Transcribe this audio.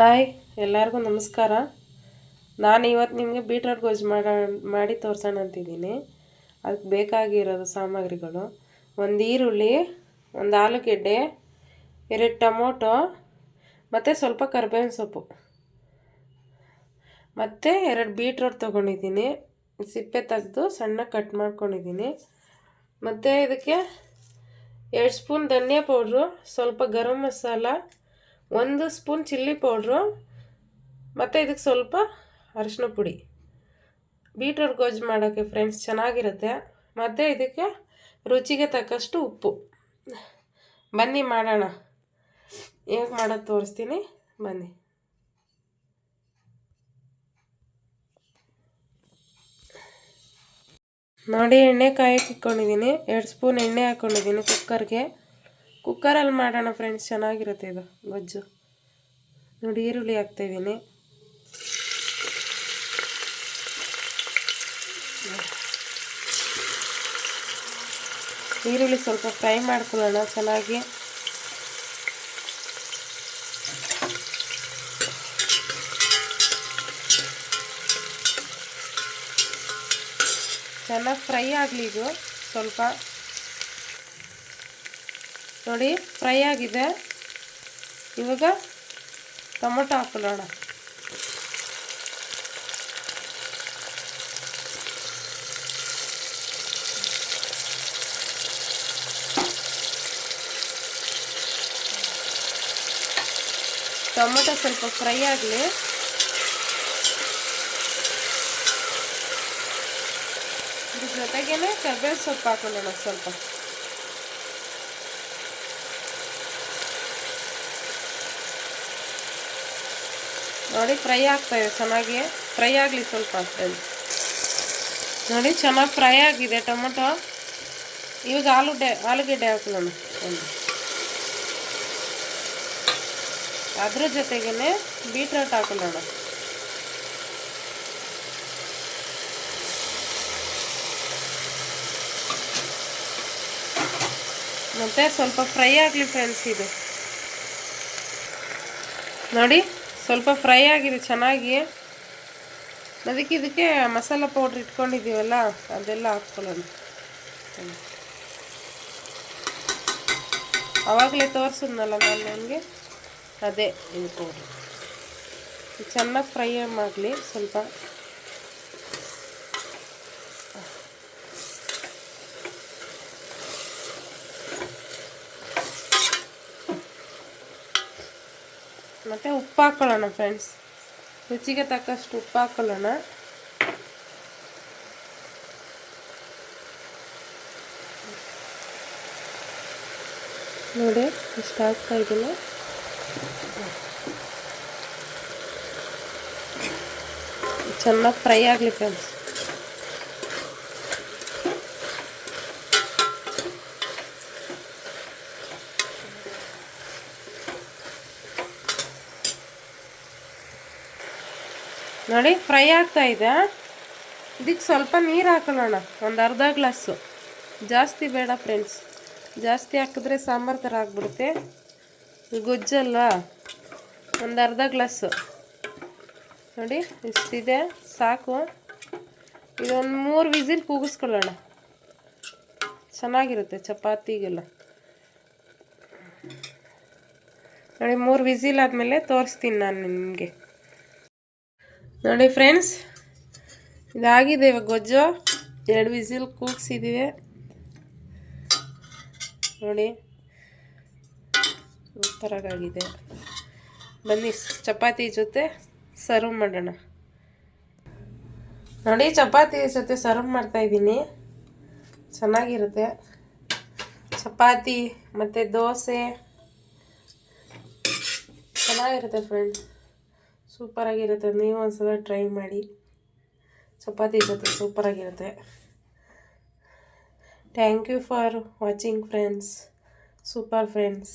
Hi ಎಲ್ಲರಿಗೂ ನಮಸ್ಕಾರ. ನಾನು ಇವತ್ತು ನಿಮಗೆ ಬೀಟ್ರೋಟ್ ಗೊಜ್ಜು ಮಾಡ, ಮಾಡಿ ತೋರಿಸೋಣ ಅಂತಿದ್ದೀನಿ. ಅದಕ್ಕೆ ಬೇಕಾಗಿರೋದು ಸಾಮಗ್ರಿಗಳು. ಒಂದು ಈರುಳ್ಳಿ, ಒಂದು ಆಲೂಗೆಡ್ಡೆ, ಎರಡು ಟೊಮೊಟೊ, ಮತ್ತು ಸ್ವಲ್ಪ ಕರ್ಬೇವಿನ ಸೊಪ್ಪು. ಮತ್ತು ಎರಡು ಬೀಟ್ರೋಟ್ ತೊಗೊಂಡಿದ್ದೀನಿ. ಸಿಪ್ಪೆ ತೆಗೆದು ಸಣ್ಣ ಕಟ್ ಮಾಡ್ಕೊಂಡಿದ್ದೀನಿ. ಮತ್ತು ಇದಕ್ಕೆ ಎರಡು ಸ್ಪೂನ್ ಧನಿಯಾ ಪೌಡ್ರು, ಸ್ವಲ್ಪ ಗರಂ ಮಸಾಲ ಒಂದು ಸ್ಪೂನ್ ಚಿಲ್ಲಿ ಪೌಡ್ರು, ಮತ್ತು ಇದಕ್ಕೆ ಸ್ವಲ್ಪ ಅರಿಶಿನ ಪುಡಿ. ಬೀಟ್ರೂಟ್ ಗೊಜ್ಜು ಮಾಡೋಕ್ಕೆ ಫ್ರೆಂಡ್ಸ್ ಚೆನ್ನಾಗಿರುತ್ತೆ. ಮತ್ತು ಇದಕ್ಕೆ ರುಚಿಗೆ ತಕ್ಕಷ್ಟು ಉಪ್ಪು. ಬನ್ನಿ ಮಾಡೋಣ. ಹೇಗೆ ಮಾಡೋದು ತೋರಿಸ್ತೀನಿ. ಬನ್ನಿ. ನೋಡಿ, ಎಣ್ಣೆ ಕಾಯಕ್ಕೆ ಇಟ್ಕೊಂಡಿದ್ದೀನಿ. ಎರಡು ಸ್ಪೂನ್ ಎಣ್ಣೆ ಹಾಕ್ಕೊಂಡಿದ್ದೀನಿ ಕುಕ್ಕರ್ಗೆ. ಕುಕ್ಕರಲ್ಲಿ ಮಾಡೋಣ ಫ್ರೆಂಡ್ಸ್ ಚೆನ್ನಾಗಿರುತ್ತೆ ಇದು, ಗೊಜ್ಜು. ನೋಡಿ ಈರುಳ್ಳಿ ಹಾಕ್ತಾಯಿದ್ದೀನಿ ಈರುಳ್ಳಿ ಸ್ವಲ್ಪ ಫ್ರೈ ಮಾಡ್ಕೊಳ್ಳೋಣ ಚೆನ್ನಾಗಿ. ಚೆನ್ನಾಗಿ ಫ್ರೈ ಆಗಲಿ ಇದು ಸ್ವಲ್ಪ. ನೋಡಿ ಫ್ರೈ ಆಗಿದೆ. ಇವಾಗ ಟೊಮೊಟೊ ಹಾಕೊಳ್ಳೋಣ ಟೊಮೊಟೊ ಸ್ವಲ್ಪ ಫ್ರೈ ಆಗಲಿ. ಇದ್ರ ಜೊತೆಗೇನೆ ಕರ್ಬೇವು ಸೊಪ್ಪು ಹಾಕೊಳ್ಳೋಣ ಸ್ವಲ್ಪ. ನೋಡಿ ಫ್ರೈ ಆಗ್ತಾಯಿದೆ, ಚೆನ್ನಾಗಿ. ಫ್ರೈ ಆಗಲಿ ಸ್ವಲ್ಪ. ನೋಡಿ, ಚೆನ್ನಾಗಿ ಫ್ರೈ ಆಗಿದೆ ಟೊಮೊಟೊ. ಇವಾಗ ಆಲೂಗಡ್ಡೆ ಆಲೂಗಡ್ಡೆ ಹಾಕೋಣ ಒಂದು. ಅದ್ರ ಜೊತೆಗೇ ಬೀಟ್ರೂಟ್ ಹಾಕೊಳ್ಳೋಣ ಮತ್ತೆ ಸ್ವಲ್ಪ ಫ್ರೈ ಆಗಲಿ ಫ್ರೆಂಡ್ಸ್ ಇದು. ನೋಡಿ ಸ್ವಲ್ಪ ಫ್ರೈ ಆಗಿದೆ ಚೆನ್ನಾಗಿ ಅದಕ್ಕೆ ಇದಕ್ಕೆ ಮಸಾಲ ಪೌಡ್ರ್ ಇಟ್ಕೊಂಡಿದ್ದೀವಲ್ಲ, ಅದೆಲ್ಲ ಹಾಕ್ಕೊಳ್ಳೋಣ. ಆವಾಗಲೇ ತೋರಿಸಿದ್ನಲ್ಲ ನಾನು ನನಗೆ ಅದೇ, ಇದು ಪೌಡ್ರ್ ಚೆನ್ನಾಗಿ ಫ್ರೈ ಮಾಡಲಿ, ಸ್ವಲ್ಪ. ಮತ್ತು ಉಪ್ಪು ಹಾಕ್ಕೊಳ್ಳೋಣ ಫ್ರೆಂಡ್ಸ್ ರುಚಿಗೆ ತಕ್ಕಷ್ಟು ಉಪ್ಪು ಹಾಕ್ಕೊಳ್ಳೋಣ ನೋಡಿ, ಇಷ್ಟು ಹಾಕ್ತಾ ಇದ್ದೀನಿ ಚೆನ್ನಾಗಿ ಫ್ರೈ ಆಗಲಿ ಫ್ರೆಂಡ್ಸ್ ನೋಡಿ ಫ್ರೈ ಆಗ್ತಾ ಇದೆ. ಇದಕ್ಕೆ ಸ್ವಲ್ಪ ನೀರು ಹಾಕೊಳ್ಳೋಣ, ಒಂದು ಅರ್ಧ ಗ್ಲಾಸು. ಜಾಸ್ತಿ ಬೇಡ ಫ್ರೆಂಡ್ಸ್ ಜಾಸ್ತಿ ಹಾಕಿದ್ರೆ ಸಾಂಬಾರು ಥರ ಆಗ್ಬಿಡುತ್ತೆ. ಗೊಜ್ಜಲ್ಲ ಒಂದು ಅರ್ಧ ಗ್ಲಾಸು. ನೋಡಿ, ಇಷ್ಟಿದೆ, ಸಾಕು. ಇದೊಂದು ಮೂರು ವಿಸಿಲ್ ಕೂಗಿಸ್ಕೊಳ್ಳೋಣ. ಚೆನ್ನಾಗಿರುತ್ತೆ ಚಪಾತಿಗೆಲ್ಲ. ನೋಡಿ, ಮೂರು ವಿಸಿಲ್ ಆದಮೇಲೆ ತೋರಿಸ್ತೀನಿ ನಾನು ನಿಮಗೆ. ನೋಡಿ ಫ್ರೆಂಡ್ಸ್, ಇದಾಗಿದೆ ಇವಾಗ ಗೊಜ್ಜು. ಎರಡು ವಿಸಿಲ್ ಕೂಗ್ಸಿದ್ದೀವಿ ನೋಡಿ ಸೂಪರಾಗಿದೆ ಬನ್ನಿ, ಚಪಾತಿ ಜೊತೆ ಸರ್ವ್ ಮಾಡೋಣ. ನೋಡಿ, ಚಪಾತಿ ಜೊತೆ ಸರ್ವ್ ಮಾಡ್ತಾಯಿದ್ದೀನಿ ಚೆನ್ನಾಗಿರುತ್ತೆ. ಚಪಾತಿ ಮತ್ತು ದೋಸೆ. ಚೆನ್ನಾಗಿರುತ್ತೆ ಫ್ರೆಂಡ್ಸ್ ಸೂಪರಾಗಿರುತ್ತೆ ನೀವು ಒಂದ್ಸಲ ಟ್ರೈ ಮಾಡಿ. ಚಪಾತಿ ಜೊತೆ ಸೂಪರಾಗಿರುತ್ತೆ thank you for watching friends super friends